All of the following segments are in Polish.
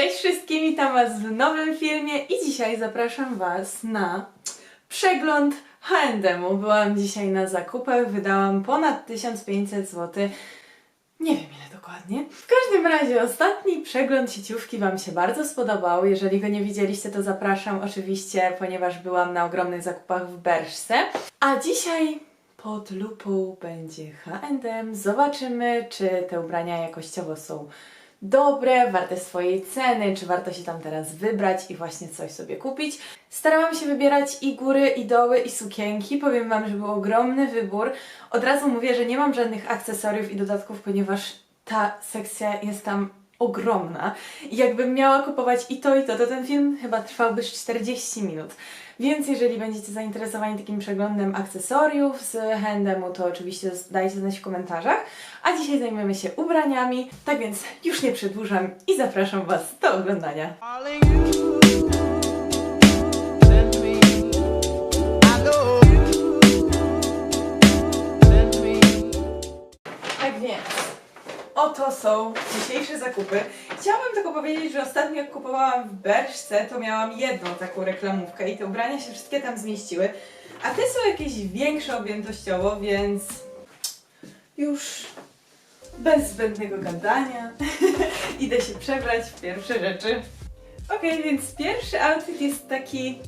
Cześć wszystkim, witam Was w nowym filmie i dzisiaj zapraszam Was na przegląd H&M-u. Byłam dzisiaj na zakupach, wydałam ponad 1500 zł. Nie wiem ile dokładnie. W każdym razie ostatni przegląd sieciówki Wam się bardzo spodobał. Jeżeli go nie widzieliście, to zapraszam oczywiście, ponieważ byłam na ogromnych zakupach w Berszce. A dzisiaj pod lupą będzie H&M. Zobaczymy, czy te ubrania jakościowo są dobre, warte swojej ceny, czy warto się tam teraz wybrać i właśnie coś sobie kupić. Starałam się wybierać i góry, i doły, i sukienki. Powiem Wam, że był ogromny wybór. Od razu mówię, że nie mam żadnych akcesoriów i dodatków, ponieważ ta sekcja jest tam ogromna. I jakbym miała kupować i to, i to, to ten film chyba trwałby 40 minut. Więc jeżeli będziecie zainteresowani takim przeglądem akcesoriów z H&M-u, to oczywiście dajcie znać w komentarzach. A dzisiaj zajmiemy się ubraniami, tak więc już nie przedłużam i zapraszam Was do oglądania. Oto są dzisiejsze zakupy. Chciałabym tylko powiedzieć, że ostatnio jak kupowałam w Berszce, to miałam jedną taką reklamówkę i te ubrania się wszystkie tam zmieściły. A te są jakieś większe objętościowo, więc już bez zbędnego gadania idę się przebrać w pierwsze rzeczy. Okej, więc pierwszy outfit jest taki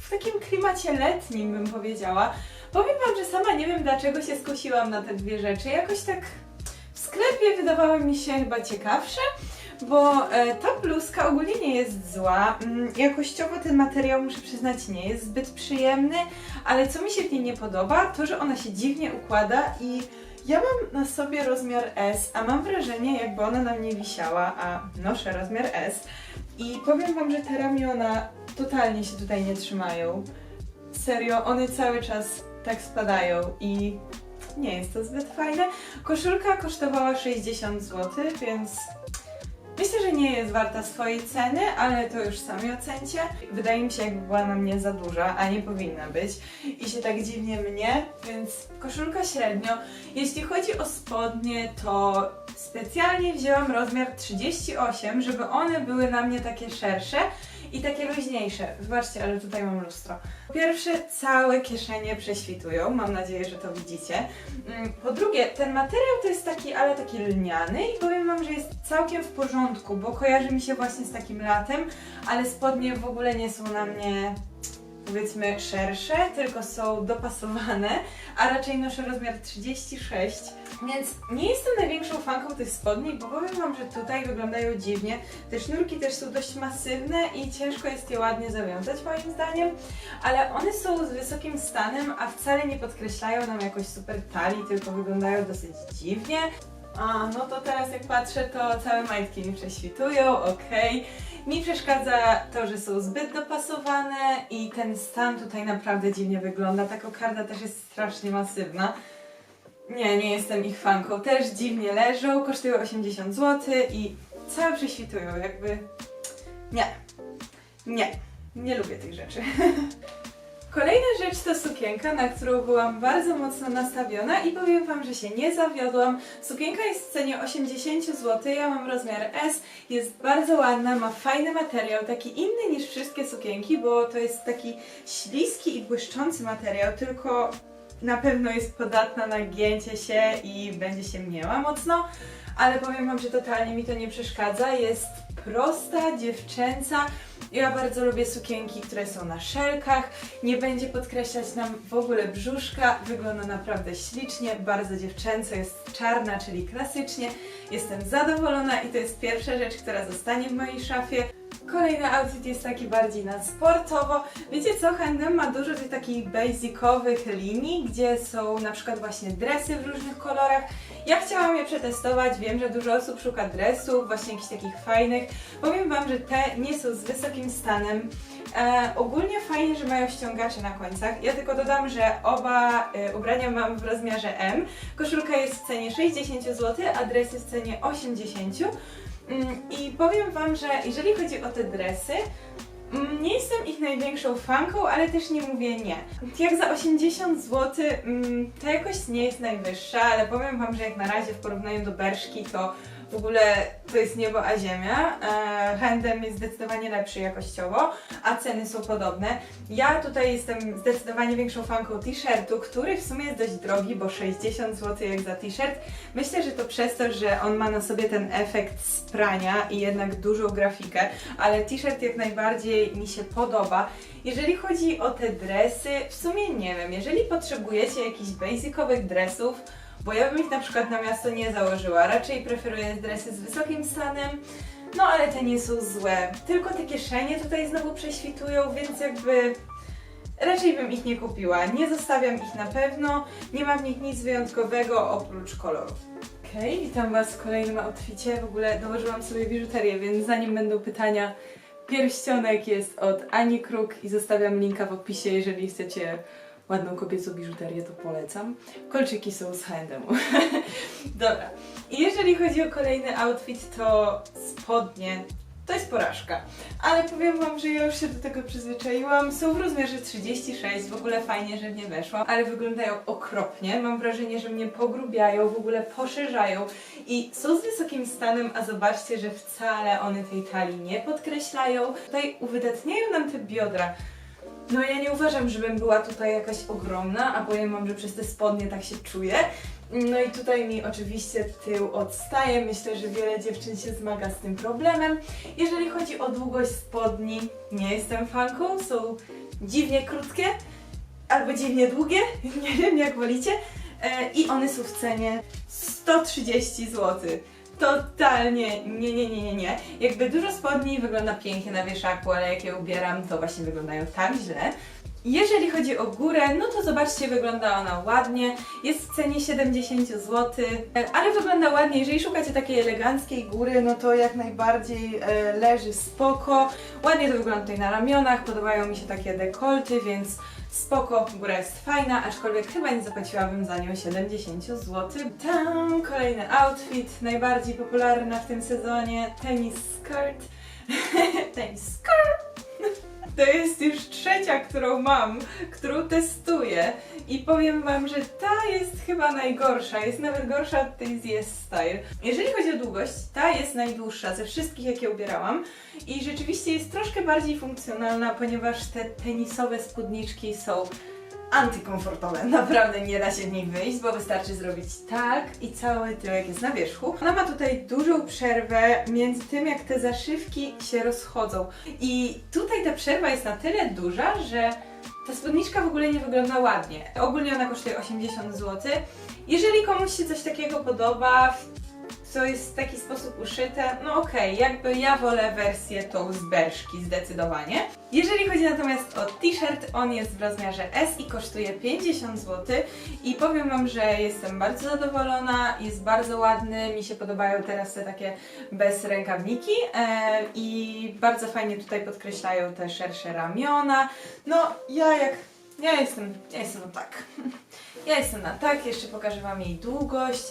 w takim klimacie letnim, bym powiedziała. Powiem Wam, że sama nie wiem, dlaczego się skusiłam na te dwie rzeczy. Jakoś tak sklepie wydawały mi się chyba ciekawsze, bo e, ta bluzka ogólnie nie jest zła. Mm, Jakościowo ten materiał, muszę przyznać, nie jest zbyt przyjemny, ale co mi się w niej nie podoba, to że ona się dziwnie układa i ja mam na sobie rozmiar S, a mam wrażenie, jakby ona na mnie wisiała, a noszę rozmiar S. I powiem Wam, że te ramiona totalnie się tutaj nie trzymają. Serio, one cały czas tak spadają i nie jest to zbyt fajne. Koszulka kosztowała 60 zł, więc myślę, że nie jest warta swojej ceny, ale to już sami ocencie. Wydaje mi się, jakby była na mnie za duża, a nie powinna być. I się tak dziwnie mnie, więc koszulka średnio. Jeśli chodzi o spodnie, to specjalnie wzięłam rozmiar 38, żeby one były na mnie takie szersze i takie luźniejsze. Wybaczcie, ale tutaj mam lustro. Po pierwsze, całe kieszenie prześwitują, mam nadzieję, że to widzicie. Mm, Po drugie, ten materiał to jest taki, ale taki lniany i powiem Wam, że jest całkiem w porządku, bo kojarzy mi się właśnie z takim latem, ale spodnie w ogóle nie są na mnie powiedzmy szersze, tylko są dopasowane, a raczej noszę rozmiar 36, więc nie jestem największą fanką tych spodni, bo powiem Wam, że tutaj wyglądają dziwnie. Te sznurki też są dość masywne i ciężko jest je ładnie zawiązać moim zdaniem, ale one są z wysokim stanem, a wcale nie podkreślają nam jakoś super talii, tylko wyglądają dosyć dziwnie. A, no to teraz jak patrzę, to całe majtki mi prześwitują, okej. Mi przeszkadza to, że są zbyt dopasowane i ten stan tutaj naprawdę dziwnie wygląda. Ta kokarda też jest strasznie masywna. Nie, nie jestem ich fanką. Też dziwnie leżą, kosztują 80 zł i całe prześwitują, jakby... Nie. Nie. Nie lubię tych rzeczy. Kolejna rzecz to sukienka, na którą byłam bardzo mocno nastawiona i powiem Wam, że się nie zawiodłam. Sukienka jest w cenie 80 zł, ja mam rozmiar S, jest bardzo ładna, ma fajny materiał, taki inny niż wszystkie sukienki, bo to jest taki śliski i błyszczący materiał, tylko na pewno jest podatna na gięcie się i będzie się mniała mocno, ale powiem Wam, że totalnie mi to nie przeszkadza. Jest prosta, dziewczęca. Ja bardzo lubię sukienki, które są na szelkach, nie będzie podkreślać nam w ogóle brzuszka, wygląda naprawdę ślicznie, bardzo dziewczęco, jest czarna, czyli klasycznie. Jestem zadowolona i to jest pierwsza rzecz, która zostanie w mojej szafie. Kolejny outfit jest taki bardziej na sportowo. Wiecie co, H&M ma dużo tych takich basicowych linii, gdzie są na przykład właśnie dresy w różnych kolorach. Ja chciałam je przetestować, wiem, że dużo osób szuka dresów, właśnie jakichś takich fajnych. Powiem Wam, że te nie są z wysokim stanem. E, ogólnie fajnie, że mają ściągacze na końcach. Ja tylko dodam, że oba e, ubrania mam w rozmiarze M. Koszulka jest w cenie 60 zł, a dres jest w cenie 80 Mm, I powiem Wam, że jeżeli chodzi o te dresy, nie jestem ich największą fanką, ale też nie mówię nie. Jak za 80 zł, mm, ta jakość nie jest najwyższa, ale powiem Wam, że jak na razie w porównaniu do Berszki to W ogóle to jest niebo a ziemia. E, H&M jest zdecydowanie lepszy jakościowo, a ceny są podobne. Ja tutaj jestem zdecydowanie większą fanką t-shirtu, który w sumie jest dość drogi, bo 60 zł jak za t-shirt. Myślę, że to przez to, że on ma na sobie ten efekt sprania i jednak dużą grafikę, ale t-shirt jak najbardziej mi się podoba. Jeżeli chodzi o te dresy, w sumie nie wiem, jeżeli potrzebujecie jakichś basicowych dresów, bo ja bym ich na przykład na miasto nie założyła, raczej preferuję dresy z wysokim stanem, no ale te nie są złe. Tylko te kieszenie tutaj znowu prześwitują, więc jakby raczej bym ich nie kupiła. Nie zostawiam ich na pewno, nie mam w nich nic wyjątkowego oprócz koloru. Okej, witam Was w kolejnym outficie. W ogóle dołożyłam sobie biżuterię, więc zanim będą pytania, pierścionek jest od Ani Kruk i zostawiam linka w opisie, jeżeli chcecie ładną kobiecą biżuterię, to polecam. Kolczyki są z H&M. Dobra. I jeżeli chodzi o kolejny outfit, to spodnie to jest porażka. Ale powiem Wam, że ja już się do tego przyzwyczaiłam. Są w rozmiarze 36, w ogóle fajnie, że w nie weszłam, ale wyglądają okropnie. Mam wrażenie, że mnie pogrubiają, w ogóle poszerzają i są z wysokim stanem, a zobaczcie, że wcale one tej talii nie podkreślają. Tutaj uwydatniają nam te biodra. No ja nie uważam, żebym była tutaj jakaś ogromna, a powiem Wam, że przez te spodnie tak się czuję. No i tutaj mi oczywiście tył odstaje. Myślę, że wiele dziewczyn się zmaga z tym problemem. Jeżeli chodzi o długość spodni, nie jestem fanką. Są dziwnie krótkie albo dziwnie długie, nie wiem jak wolicie. E, I one są w cenie 130 zł. Totalnie nie, nie, nie, nie, nie. Jakby dużo spodni wygląda pięknie na wieszaku, ale jak je ubieram, to właśnie wyglądają tak źle. Jeżeli chodzi o górę, no to zobaczcie, wygląda ona ładnie. Jest w cenie 70 zł, ale wygląda ładnie. Jeżeli szukacie takiej eleganckiej góry, no to jak najbardziej e, leży spoko. Ładnie to wygląda tutaj na ramionach, podobają mi się takie dekolty, więc spoko, góra jest fajna, aczkolwiek chyba nie zapłaciłabym za nią 70 zł. Tam kolejny outfit, najbardziej popularny w tym sezonie, tenis skirt. tenis skirt. To jest już trzecia, którą mam, którą testuję. I powiem Wam, że ta jest chyba najgorsza, jest nawet gorsza od tej z Yes Style. Jeżeli chodzi o długość, ta jest najdłuższa ze wszystkich, jakie ubierałam. I rzeczywiście jest troszkę bardziej funkcjonalna, ponieważ te tenisowe spódniczki są antykomfortowe. Naprawdę nie da się w nich wyjść, bo wystarczy zrobić tak i cały tyłek jest na wierzchu. Ona ma tutaj dużą przerwę między tym, jak te zaszywki się rozchodzą. I tutaj ta przerwa jest na tyle duża, że ta spódniczka w ogóle nie wygląda ładnie. Ogólnie ona kosztuje 80 zł. Jeżeli komuś się coś takiego podoba, co jest w taki sposób uszyte, no okej, jakby ja wolę wersję tą z berszki zdecydowanie. Jeżeli chodzi natomiast o t-shirt, on jest w rozmiarze S i kosztuje 50 zł i powiem Wam, że jestem bardzo zadowolona, jest bardzo ładny, mi się podobają teraz te takie bez rękawniki e, i bardzo fajnie tutaj podkreślają te szersze ramiona. No ja jak, ja jestem, ja jestem no tak. Ja jestem na tak, jeszcze pokażę Wam jej długość.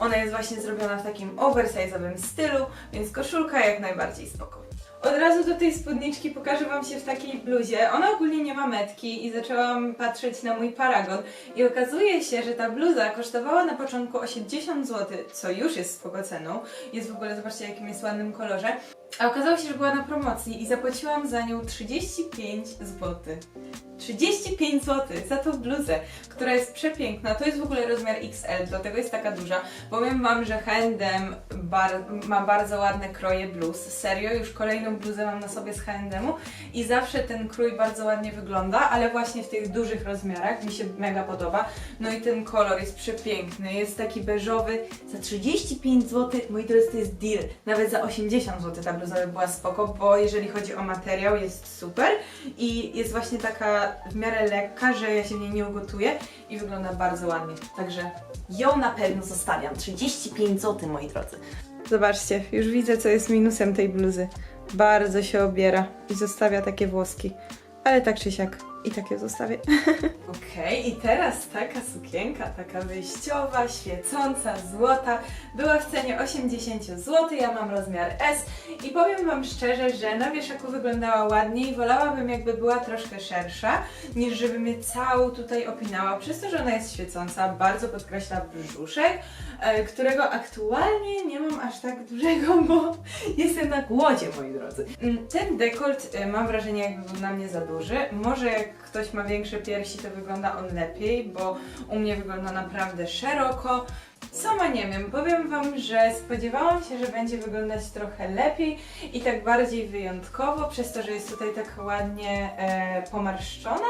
Ona jest właśnie zrobiona w takim oversize'owym stylu, więc koszulka jak najbardziej spoko. Od razu do tej spódniczki pokażę Wam się w takiej bluzie. Ona ogólnie nie ma metki i zaczęłam patrzeć na mój paragon i okazuje się, że ta bluza kosztowała na początku 80 zł, co już jest spoko ceną. Jest w ogóle, zobaczcie jakim jest ładnym kolorze. A okazało się, że była na promocji i zapłaciłam za nią 35 zł. 35 zł za tą bluzę, która jest przepiękna. To jest w ogóle rozmiar XL, dlatego jest taka duża. Powiem Wam, że H&M bar ma bardzo ładne kroje bluz. Serio, już kolejną bluzę mam na sobie z H&M-u i zawsze ten krój bardzo ładnie wygląda, ale właśnie w tych dużych rozmiarach mi się mega podoba. No i ten kolor jest przepiękny, jest taki beżowy. Za 35 zł, moi drodzy, to jest deal. Nawet za 80 zł ta bluza by była spoko, bo jeżeli chodzi o materiał, jest super i jest właśnie taka w miarę lekka, że ja się w niej nie ugotuję i wygląda bardzo ładnie. Także ją na pewno zostawiam. 35 zł, moi drodzy. Zobaczcie, już widzę, co jest minusem tej bluzy. Bardzo się obiera i zostawia takie włoski. Ale tak czy siak I takie zostawię. Okej, i teraz taka sukienka, taka wyjściowa, świecąca, złota, była w cenie 80 zł, ja mam rozmiar S i powiem Wam szczerze, że na wieszaku wyglądała ładniej, wolałabym jakby była troszkę szersza, niż żeby mnie całą tutaj opinała, przez to, że ona jest świecąca, bardzo podkreśla brzuszek, e, którego aktualnie nie mam aż tak dużego, bo jestem na głodzie, moi drodzy. Mm, Ten dekolt e, mam wrażenie jakby był na mnie za duży, może jak ktoś ma większe piersi, to wygląda on lepiej, bo u mnie wygląda naprawdę szeroko. Sama nie wiem, powiem Wam, że spodziewałam się, że będzie wyglądać trochę lepiej i tak bardziej wyjątkowo, przez to, że jest tutaj tak ładnie e, pomarszczona,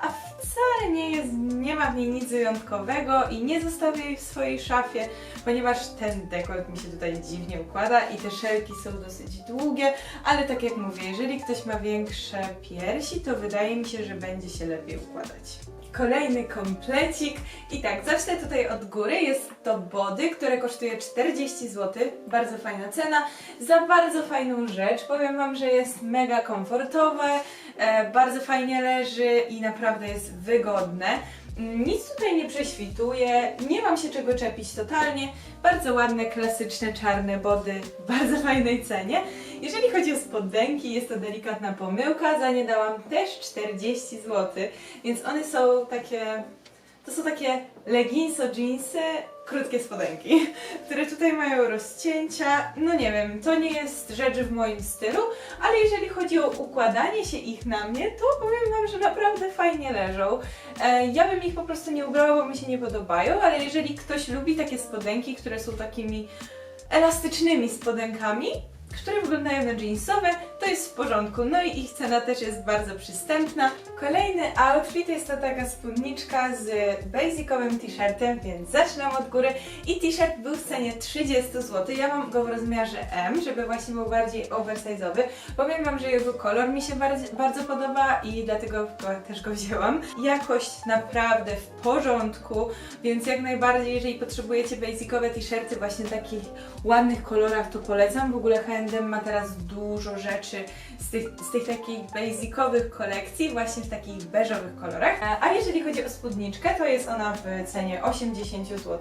a wcale nie jest, nie ma w niej nic wyjątkowego i nie zostawię jej w swojej szafie, ponieważ ten dekolt mi się tutaj dziwnie układa i te szelki są dosyć długie, ale tak jak mówię, jeżeli ktoś ma większe piersi, to wydaje mi się, że będzie się lepiej układać. Kolejny komplecik. I tak, zacznę tutaj od góry. Jest to body, które kosztuje 40 zł. Bardzo fajna cena. Za bardzo fajną rzecz. Powiem Wam, że jest mega komfortowe, e, bardzo fajnie leży i naprawdę jest wygodne. Nic tutaj nie prześwituje, nie mam się czego czepić totalnie. Bardzo ładne, klasyczne, czarne body w bardzo fajnej cenie. Jeżeli chodzi o spodenki, jest to delikatna pomyłka, za nie dałam też 40 zł, więc one są takie, to są takie leginso jeansy, krótkie spodenki, które tutaj mają rozcięcia, no nie wiem, to nie jest rzecz w moim stylu, ale jeżeli chodzi o układanie się ich na mnie, to powiem Wam, że naprawdę fajnie leżą. E, ja bym ich po prostu nie ubrała, bo mi się nie podobają, ale jeżeli ktoś lubi takie spodenki, które są takimi elastycznymi spodenkami, które wyglądają na jeansowe, to jest w porządku. No i ich cena też jest bardzo przystępna. Kolejny outfit jest to taka spódniczka z basicowym t-shirtem, więc zacznę od góry. I t-shirt był w cenie 30 zł. Ja mam go w rozmiarze M, żeby właśnie był bardziej oversize'owy. Powiem Wam, że jego kolor mi się bardzo, podoba i dlatego go, też go wzięłam. Jakość naprawdę w porządku, więc jak najbardziej, jeżeli potrzebujecie basicowe t-shirty właśnie w takich ładnych kolorach, to polecam. W ogóle H&M ma teraz dużo rzeczy z tych, z tych takich basicowych kolekcji, właśnie w takich beżowych kolorach. A- A jeżeli chodzi o spódniczkę, to jest ona w cenie 80 zł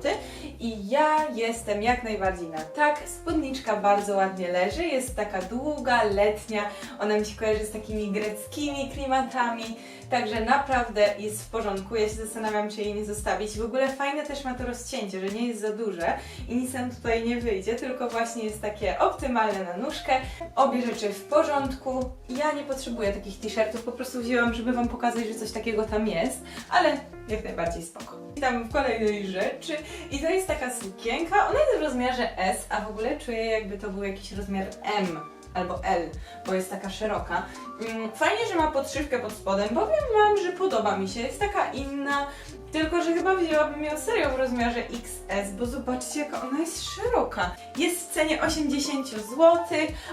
i ja jestem jak najbardziej na tak. Spódniczka bardzo ładnie leży, jest taka długa, letnia, ona mi się kojarzy z takimi greckimi klimatami, także naprawdę jest w porządku. Ja się zastanawiam, czy jej nie zostawić. W ogóle fajne też ma to rozcięcie, że nie jest za duże i nic nam tutaj nie wyjdzie, tylko właśnie jest takie optymalne na nóżkę. Obie rzeczy w porządku. Ja nie potrzebuję takich t-shirtów, po prostu wzięłam, żeby Wam pokazać, że coś takiego tam jest, ale jak najbardziej spoko. Witam w kolejnej rzeczy i to jest taka sukienka, ona jest w rozmiarze S, a w ogóle czuję jakby to był jakiś rozmiar M albo L, bo jest taka szeroka. Mm, Fajnie, że ma podszywkę pod spodem, powiem Wam, że podoba mi się, jest taka inna, tylko że chyba wzięłabym ją serio w rozmiarze XS, bo zobaczcie jaka ona jest szeroka. Jest w cenie 80 zł,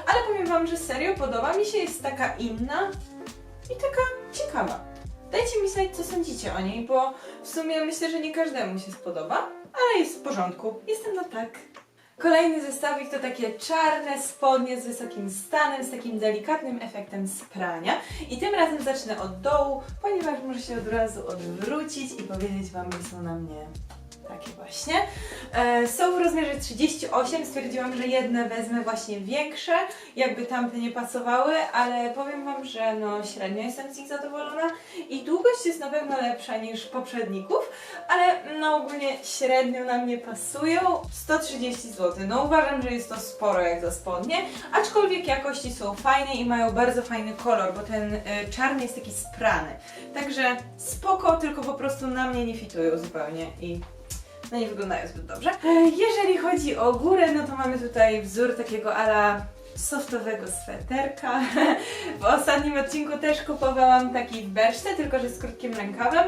ale powiem Wam, że serio podoba mi się, jest taka inna i taka ciekawa. Dajcie mi znać, co sądzicie o niej, bo w sumie myślę, że nie każdemu się spodoba, ale jest w porządku. Jestem na tak. Kolejny zestawik to takie czarne spodnie z wysokim stanem, z takim delikatnym efektem sprania. I tym razem zacznę od dołu, ponieważ muszę się od razu odwrócić i powiedzieć Wam, że są na mnie takie właśnie. E, są w rozmiarze 38, stwierdziłam, że jedne wezmę właśnie większe, jakby tamte nie pasowały, ale powiem Wam, że no średnio jestem z nich zadowolona i długość jest na pewno lepsza niż poprzedników, ale no ogólnie średnio na mnie pasują. 130 zł, no uważam, że jest to sporo jak za spodnie, aczkolwiek jakości są fajne i mają bardzo fajny kolor, bo ten y, czarny jest taki sprany. Także spoko, tylko po prostu na mnie nie fitują zupełnie i no nie wyglądają zbyt dobrze. E, Jeżeli chodzi o górę, no to mamy tutaj wzór takiego ala softowego sweterka. W ostatnim odcinku też kupowałam taki w Berszce, tylko że z krótkim rękawem.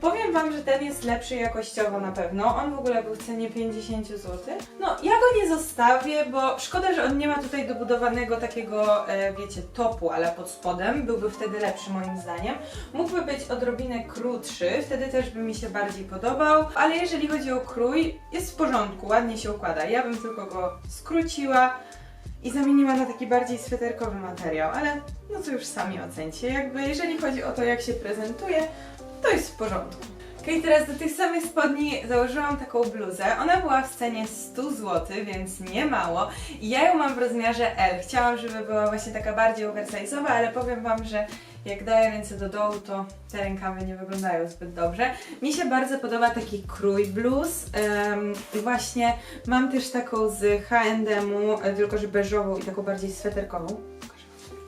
Powiem Wam, że ten jest lepszy jakościowo na pewno. On w ogóle był w cenie 50 zł. No, ja go nie zostawię, bo szkoda, że on nie ma tutaj dobudowanego takiego, e, wiecie, topu, ale pod spodem. Byłby wtedy lepszy moim zdaniem. Mógłby być odrobinę krótszy, wtedy też by mi się bardziej podobał, ale jeżeli chodzi o krój, jest w porządku, ładnie się układa. Ja bym tylko go skróciła i zamieniła na taki bardziej sweterkowy materiał, ale no to już sami ocencie. Jakby jeżeli chodzi o to, jak się prezentuje, to jest w porządku. Okej, teraz do tych samych spodni założyłam taką bluzę. Ona była w cenie 100 zł, więc nie mało. I ja ją mam w rozmiarze L. Chciałam, żeby była właśnie taka bardziej oversize'owa, ale powiem Wam, że jak daję ręce do dołu, to te rękawy nie wyglądają zbyt dobrze. Mi się bardzo podoba taki krój bluz. I właśnie mam też taką z H&M-u, tylko że beżową i taką bardziej sweterkową.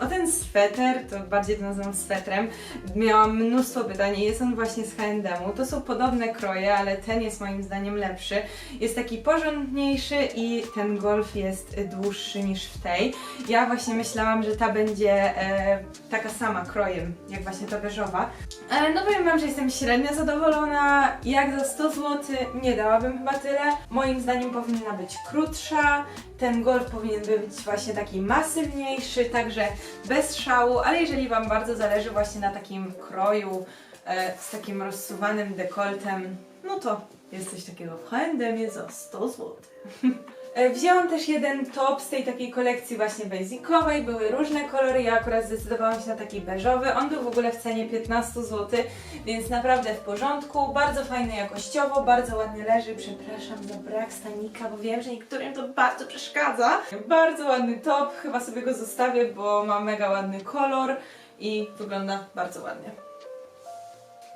O ten sweter, to bardziej to nazywam swetrem, miałam mnóstwo pytań jest on właśnie z H&M-u. To są podobne kroje, ale ten jest moim zdaniem lepszy. Jest taki porządniejszy i ten golf jest dłuższy niż w tej. Ja właśnie myślałam, że ta będzie e, taka sama krojem, jak właśnie ta beżowa. Ale no powiem Wam, że jestem średnio zadowolona. Jak za 100 zł nie dałabym chyba tyle. Moim zdaniem powinna być krótsza. Ten golf powinien być właśnie taki masywniejszy, także bez szału, ale jeżeli Wam bardzo zależy właśnie na takim kroju e, z takim rozsuwanym dekoltem, no to jest coś takiego w H&M za 100 zł. E, Wzięłam też jeden top z tej takiej kolekcji właśnie basicowej, były różne kolory, ja akurat zdecydowałam się na taki beżowy, on był w ogóle w cenie 15 zł, więc naprawdę w porządku, bardzo fajny jakościowo, bardzo ładnie leży, przepraszam za brak stanika, bo wiem, że niektórym to bardzo przeszkadza. Bardzo ładny top, chyba sobie go zostawię, bo ma mega ładny kolor i wygląda bardzo ładnie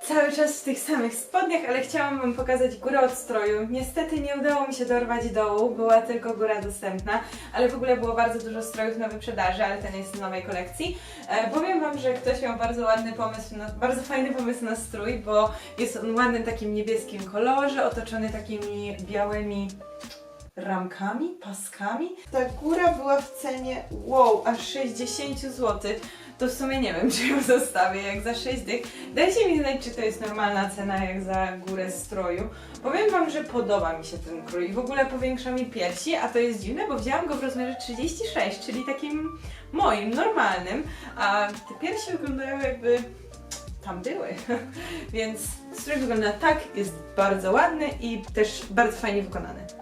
cały czas w tych samych spodniach, ale chciałam Wam pokazać górę od stroju. Niestety nie udało mi się dorwać dołu, była tylko góra dostępna, ale w ogóle było bardzo dużo strojów na wyprzedaży, ale ten jest z nowej kolekcji. E, powiem Wam, że ktoś miał bardzo ładny pomysł, na, bardzo fajny pomysł na strój, bo jest on ładny takim niebieskim kolorze, otoczony takimi białymi ramkami, paskami. Ta góra była w cenie, wow, aż 60 zł. To w sumie nie wiem, czy ją zostawię, jak za 6 dych. Dajcie mi znać, czy to jest normalna cena, jak za górę stroju. Powiem Wam, że podoba mi się ten krój. W ogóle powiększa mi piersi, a to jest dziwne, bo wzięłam go w rozmiarze 36, czyli takim moim, normalnym. A te piersi wyglądają jakby tam były. Więc strój wygląda tak, jest bardzo ładny i też bardzo fajnie wykonany.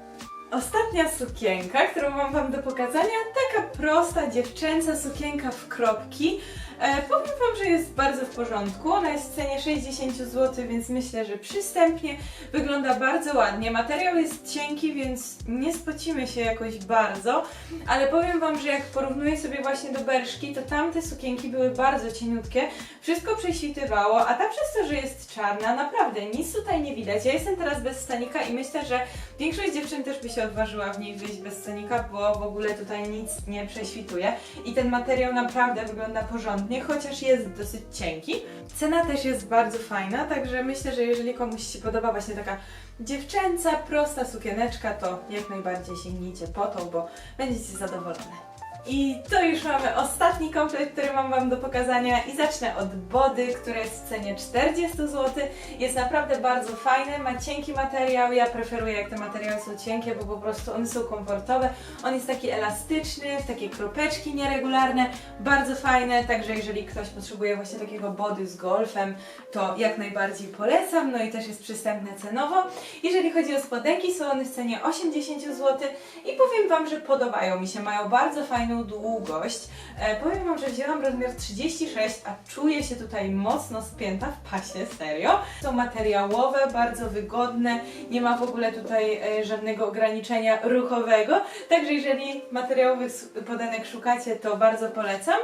Ostatnia sukienka, którą mam Wam do pokazania, taka prosta dziewczęca sukienka w kropki. E, powiem Wam, że jest bardzo w porządku. Ona jest w cenie 60 zł, więc myślę, że przystępnie. Wygląda bardzo ładnie. Materiał jest cienki, więc nie spocimy się jakoś bardzo. Ale powiem Wam, że jak porównuję sobie właśnie do berszki, to tamte sukienki były bardzo cieniutkie. Wszystko prześwitywało, a ta przez to, że jest czarna, naprawdę nic tutaj nie widać. Ja jestem teraz bez stanika i myślę, że większość dziewczyn też by się odważyła w niej wyjść bez stanika, bo w ogóle tutaj nic nie prześwituje. I ten materiał naprawdę wygląda porządnie, chociaż jest dosyć cienki. Cena też jest bardzo fajna, także myślę, że jeżeli komuś się podoba właśnie taka dziewczęca, prosta sukieneczka, to jak najbardziej sięgnijcie po tą, bo będziecie zadowolone. I to już mamy ostatni komplet, który mam Wam do pokazania. I zacznę od body, który jest w cenie 40 zł. Jest naprawdę bardzo fajny, ma cienki materiał, ja preferuję jak te materiały są cienkie, bo po prostu one są komfortowe. On jest taki elastyczny, w takie kropeczki nieregularne, bardzo fajne, także jeżeli ktoś potrzebuje właśnie takiego body z golfem, to jak najbardziej polecam, no i też jest przystępne cenowo. Jeżeli chodzi o spodenki, są one w cenie 80 zł i powiem Wam, że podobają mi się, mają bardzo fajną długość. E, powiem Wam, że wzięłam rozmiar 36, a czuję się tutaj mocno spięta w pasie, serio. Są materiałowe, bardzo wygodne, nie ma w ogóle tutaj e, żadnego ograniczenia ruchowego, także jeżeli materiałowych podanek szukacie, to bardzo polecam.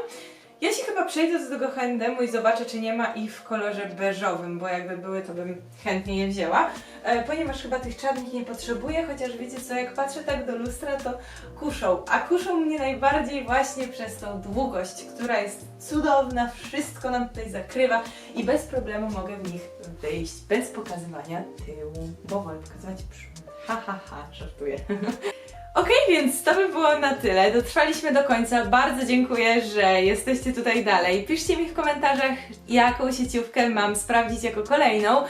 Ja się chyba przejdę do tego H&M i zobaczę, czy nie ma ich w kolorze beżowym, bo jakby były, to bym chętnie je wzięła. E, ponieważ chyba tych czarnych nie potrzebuję, chociaż wiecie co, jak patrzę tak do lustra, to kuszą. A kuszą mnie najbardziej właśnie przez tą długość, która jest cudowna, wszystko nam tutaj zakrywa i bez problemu mogę w nich wyjść, bez pokazywania tyłu, bo wolę pokazywać przód. Ha, ha, ha, żartuję. Okej, więc to by było na tyle. Dotrwaliśmy do końca. Bardzo dziękuję, że jesteście tutaj dalej. Piszcie mi w komentarzach, jaką sieciówkę mam sprawdzić jako kolejną.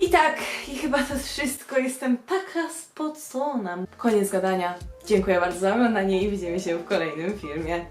I tak, i chyba to wszystko. Jestem taka spocona. Koniec gadania. Dziękuję bardzo za oglądanie i widzimy się w kolejnym filmie.